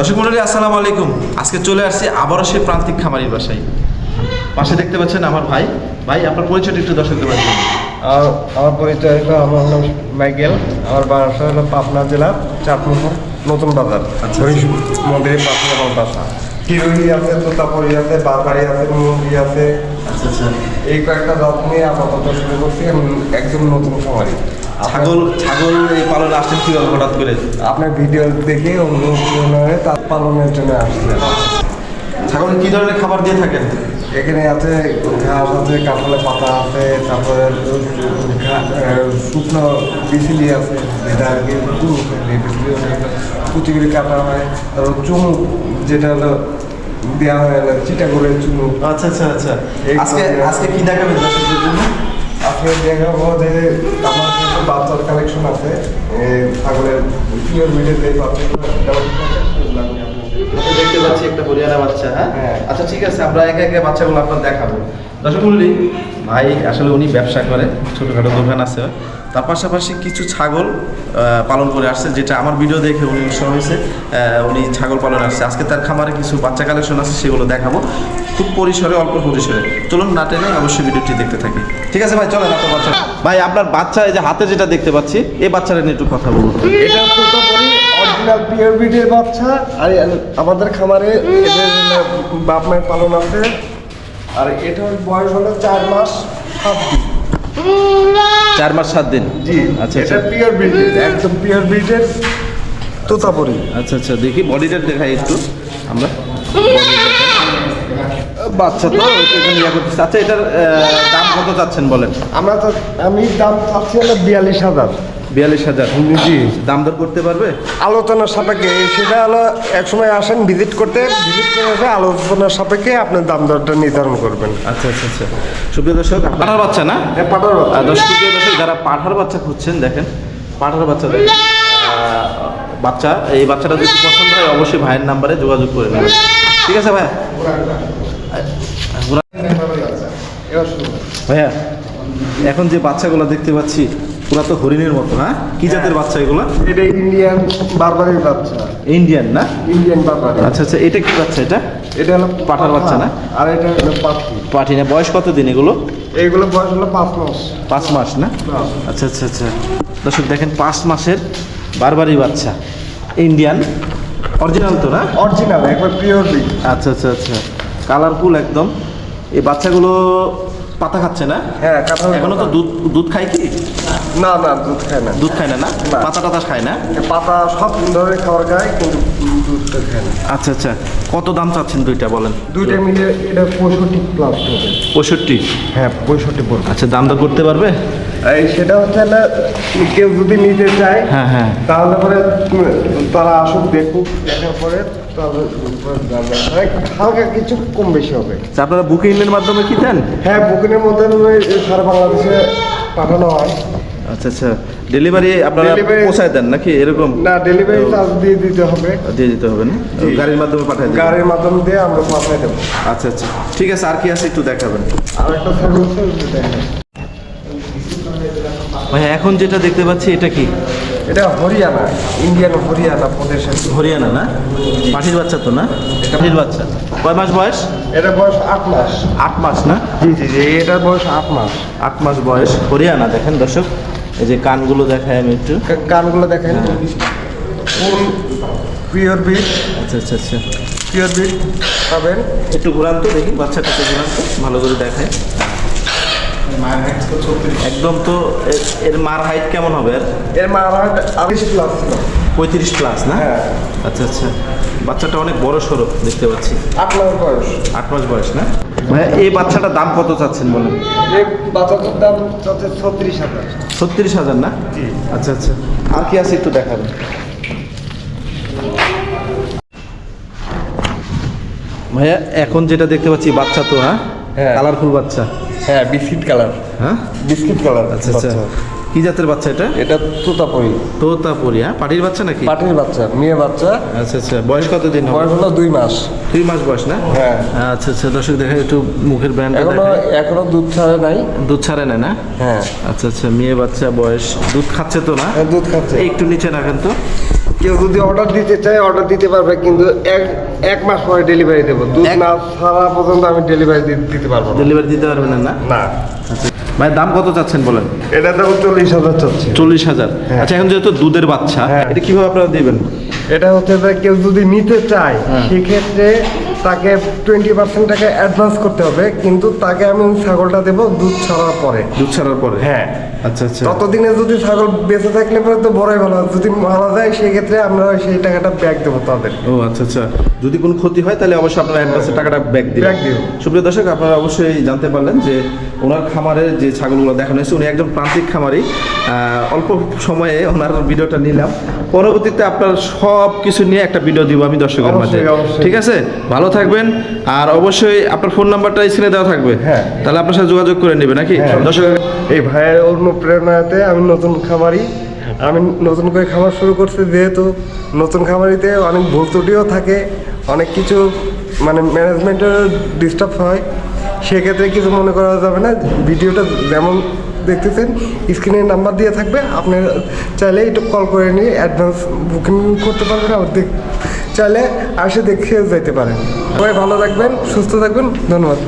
দর্শক মন্ডলী আসসালামু আলাইকুম। আজকে চলে আসছি আবারও সেই প্রান্তিক খামারির বাসায়। পাশে দেখতে পাচ্ছেন আমার ভাই। ভাই আপনার পরিচয়টা একটু দর্শকদের বাড়ি আর আমার পরিচয় হলো আমার নাম মাইকেল। আমার বাসা হলো পাবনা জেলার চাটমোহর নতুন বাজার। মন্দিরে হরিশ মন্দিরের পাশে আমার বাসা। কিরুই আছে তোতাপুরি আছে বারবারি আছে মুরগি আছে। আচ্ছা আচ্ছা। এই কয়েকটা জাত নিয়ে আপাতত শুরু করছি একদম নতুন খামারি। ছাগল ছাগল এই পালনে আসছেন কীভাবে হঠাৎ করে? আপনার ভিডিও দেখে অনুপ্রেরণায় তার পালনের জন্য আসছে। ছাগল কী ধরনের খাবার দিয়ে থাকেন? এখানে আছে ঘাস আছে কাঁঠালের পাতা আছে তারপরে শুকনো বিচিলি আছে যেটা আর কি চুমুক এই বিচিলি কুচি করে কাটা হয় তারপর চুমুক যেটা হলো দেওয়া হয় চিটা করে চুমুক। আচ্ছা আচ্ছা আচ্ছা। আজকে আজকে কী দেখাবেন আজকে দেখাবো যে কালেকশন আছে। ছাগলের পিওর যে দেখতে পাচ্ছি একটা হরিয়ানা বাচ্চা হ্যাঁ? হ্যাঁ। আচ্ছা ঠিক আছে আমরা একে একে বাচ্চাগুলো আপনার দেখাবো। দর্শক মন্ডলী ভাই আসলে উনি ব্যবসা করে, ছোটোখাটো দোকান আছে। তার পাশাপাশি কিছু ছাগল পালন করে আসছে, যেটা আমার ভিডিও দেখে উনি উৎসাহ হয়েছে উনি ছাগল পালন আসছে। আজকে তার খামারে কিছু বাচ্চা কালেকশন আছে, সেগুলো দেখাবো। খুব পরিসরে, অল্প পরিসরে। চলুন না টেনে অবশ্যই ভিডিওটি দেখতে থাকি। ঠিক আছে ভাই, চলেন আপনার বাচ্চা। ভাই, আপনার বাচ্চা, এই যে হাতে যেটা দেখতে পাচ্ছি এই বাচ্চাটা নিয়ে একটু কথা বলুন। এটা বাচ্চা। আর আমাদের খামারে বাপ মায়ের পালন আছে। আর এটার বয়স হলো চার মাস সাত দিন। চার মাস সাত দিন? জি আচ্ছা এটা আচ্ছা। পিওর ব্রিডের একদম পিওর ব্রিডের তোতাপুরি। আচ্ছা আচ্ছা দেখি বডিটা দেখাই একটু। আমরা। বাচ্চা তো ইয়া করতেছে। আচ্ছা এটার দাম কত চাচ্ছেন বলেন? আমরা তো আমি দাম চাচ্ছি হলো বিয়াল্লিশ হাজার। বিয়াল্লিশ হাজার। জি। দাম দর করতে পারবে? আলোচনার সাপেক্ষে সেটা হলো এক সময় আসেন ভিজিট করতে ভিজিট করে এসে আলোচনার সাপেক্ষে আপনার দাম দরটা নির্ধারণ করবেন। আচ্ছা আচ্ছা আচ্ছা। সুপ্রিয় দর্শক পাঠার বাচ্চা না? হ্যাঁ পাঠার বাচ্চা। সুপ্রিয় দর্শক যারা পাঠার বাচ্চা খুঁজছেন দেখেন পাঠার বাচ্চা দেখেন। বাচ্চা এই বাচ্চাটা যদি পছন্দ হয় অবশ্যই ভাইয়ের নাম্বারে যোগাযোগ করে নেবেন। ঠিক আছে ভাই ভাইয়া এখন যে বাচ্চাগুলো দেখতে পাচ্ছি পুরা তো হরিণের মতো হ্যাঁ? কি জাতের বাচ্চা এগুলো? এটা ইন্ডিয়ান বারবারির বাচ্চা। ইন্ডিয়ান না? ইন্ডিয়ান বারবারি আচ্ছা আচ্ছা এটা কি বাচ্চা এটা? এটা হলো পাঠার বাচ্চা না? আর এটা হলো পাখি পাঠি না বয়স কত দিন এগুলো এইগুলো বয়স হলো পাঁচ মাস। পাঁচ মাস না? আচ্ছা আচ্ছা আচ্ছা। দর্শক দেখেন পাঁচ মাসের বারবারই বাচ্চা। ইন্ডিয়ান অরিজিনাল তো না? অরিজিনাল একবার পিওর বিগ আচ্ছা আচ্ছা আচ্ছা। কালারফুল একদম। এই বাচ্চাগুলো পাতা খাচ্ছে না? হ্যাঁ এখনও তো দুধ দুধ খায় কি? না না দুধ খায় না। দুধ খায় না না। পাতা টাতা খায় না? পাতা সব ধরনের খাবার খায় কিন্তু দুধটা খায় না। আচ্ছা আচ্ছা। কত দাম চাচ্ছেন দুইটা বলেন? দুইটা মিলে এটা পঁয়ষট্টি প্লাস হবে। পঁয়ষট্টি? হ্যাঁ পঁয়ষট্টি পড়বে। আচ্ছা দাম দর করতে পারবে? এই সেটা হচ্ছে না কেউ যদি নিতে চায় হ্যাঁ হ্যাঁ। তাহলে পরে তারা আসুক দেখুক দেখার পরে। হালকা কিছু কম বেশি হবে। আচ্ছা, আপনারা বুকিংয়ের মাধ্যমে কি দেন? হ্যাঁ বুকিংয়ের মধ্যে ওই সারা বাংলাদেশে পাঠানো হয়। আচ্ছা আচ্ছা। ডেলিভারি আপনারা পৌঁছায় দেন নাকি? এরকম? না ডেলিভারি চার্জ দিয়ে দিতে হবে। দিয়ে দিতে হবে না? গাড়ির মাধ্যমে পাঠায় গাড়ির মাধ্যমে দিয়ে আমরা পাঠাই দেবো। আচ্ছা আচ্ছা। ঠিক আছে আর কি আছে একটু দেখাবেন। আর একটা সার্ভিস ভাই এখন যেটা দেখতে পাচ্ছি এটা কি? এটা হরিয়ানা ইন্ডিয়ান হরিয়ানা প্রদেশের। হরিয়ানা না? পাঠির বাচ্চা তো না? পাঠির বাচ্চা। কয় মাস বয়স? এটা বয়স আট মাস। আট মাস না? জি জি জি এটার বয়স আট মাস। আট মাস বয়স। হরিয়ানা দেখেন দর্শক। এই যে কানগুলো দেখায় আমি একটু। কানগুলো দেখেন ফুল পিওর বিট আচ্ছা আচ্ছা আচ্ছা। পিওর বিট পাবেন। একটু ঘুরান তো দেখি বাচ্চাটাকে ঘুরান তো ভালো করে দেখায়। একদম তো এর- মার হাইট কেমন হবে? এর? মা আমার আবিশ প্লাস পঁয়ত্রিশ প্লাস না? হ্যাঁ। আচ্ছা আচ্ছা। বাচ্চাটা অনেক বড় সড়ো দেখতে পাচ্ছি। আট মাস বয়স। আট মাস বয়স না? ভাই এই বাচ্চাটার দাম কত চাচ্ছেন বলেন? এই বাচ্চাটার দাম হচ্ছে ছত্রিশ হাজার। ছত্রিশ হাজার না? আচ্ছা আচ্ছা। আর কি আছে একটু দেখাবেন। ভাইয়া এখন যেটা দেখতে পাচ্ছি বাচ্চা তো হ্যাঁ? হ্যাঁ। কালারফুল বাচ্চা। হ্যাঁ বিস্কিট কালার। হ্যাঁ? Biscuit colour. আচ্ছা আচ্ছা। কি জাতের বাচ্চা এটা? এটা তোতাপুরি। তোতাপুরি হ্যাঁ? পাটির বাচ্চা নাকি? পাটির বাচ্চা মেয়ে বাচ্চা। আচ্ছা আচ্ছা। বয়স কত দিন বয়স হলো দুই মাস। দুই মাস বয়স না? হ্যাঁ। আচ্ছা আচ্ছা। দর্শক দেখে একটু মুখের ব্র্যান্ড এখনও এখনও দুধ ছাড়ে নাই। দুধ ছাড়ে না না? হ্যাঁ। আচ্ছা আচ্ছা। মেয়ে বাচ্চা বয়স। দুধ খাচ্ছে তো না? হ্যাঁ, দুধ খাচ্ছে। একটু নিচে রাখেন তো। কেউ যদি অর্ডার দিতে চায় অর্ডার দিতে পারবে কিন্তু এক এক মাস পরে ডেলিভারি দেবো। দুধ মাস না ছাড়া পর্যন্ত আমি ডেলিভারি দিতে পারব ডেলিভারি দিতে পারবে না না? না। ভাই দাম কত চাচ্ছেন বলেন? এটা তো চল্লিশ হাজার চাচ্ছি। চল্লিশ হাজার। হ্যাঁ। আচ্ছা এখন যেহেতু দুধের বাচ্চা হ্যাঁ। এটা কীভাবে আপনারা দিবেন? এটা হচ্ছে যে কেউ যদি নিতে চায় হ্যাঁ। সেক্ষেত্রে তাকে টোয়েন্টি পার্সেন্ট টাকা অ্যাডভান্স করতে হবে কিন্তু তাকে আমি ছাগলটা দেবো দুধ ছাড়ার পরে। দুধ ছাড়ার পরে? হ্যাঁ। আচ্ছা আচ্ছা। ততদিনে যদি ছাগল বেঁচে থাকলে পরে তো বড়ই ভালো যদি মারা যায় সেক্ষেত্রে আমরা সেই টাকাটা ব্যাক দেবো তাদের। ও আচ্ছা আচ্ছা। যদি কোনো ক্ষতি হয় তাহলে অবশ্যই আপনারা অ্যাডভান্সের টাকাটা ব্যাক দিবেন। Back দিব। সুপ্রিয় দর্শক আপনারা অবশ্যই জানতে পারলেন যে ওনার খামারে যে ছাগলগুলো দেখানো হয়েছে উনি একজন প্রান্তিক খামারি। আহ, অল্প সময়ে ওনার ভিডিওটা নিলাম। পরবর্তীতে আপনার সব কিছু নিয়ে একটা ভিডিও দিব আমি দর্শকের মাঝে। ঠিক আছে? ভালো থাকবেন। আর অবশ্যই আপনার ফোন নাম্বারটা স্ক্রিনে দেওয়া থাকবে। হ্যাঁ। তাহলে আপনার সাথে যোগাযোগ করে নেবে নাকি? হ্যাঁ। দর্শক এই ভাইয়ের অনুপ্রেরণাতে আমি নতুন খামারি। আমি নতুন করে খামার শুরু করছি যেহেতু নতুন খামারিতে অনেক ভুল ত্রুটিও থাকে অনেক কিছু মানে ম্যানেজমেন্টের ডিস্টার্ব হয়। সেক্ষেত্রে কিছু মনে করা যাবে না ভিডিওটা যেমন দেখতেছেন, স্ক্রিনে নাম্বার দিয়ে থাকবে, আপনার চাইলে একটু কল করে নিয়ে অ্যাডভান্স বুকিং করতে পারবেন আর চাইলে আসে দেখে যেতে পারেন। সবাই ভালো থাকবেন, সুস্থ থাকবেন, ধন্যবাদ।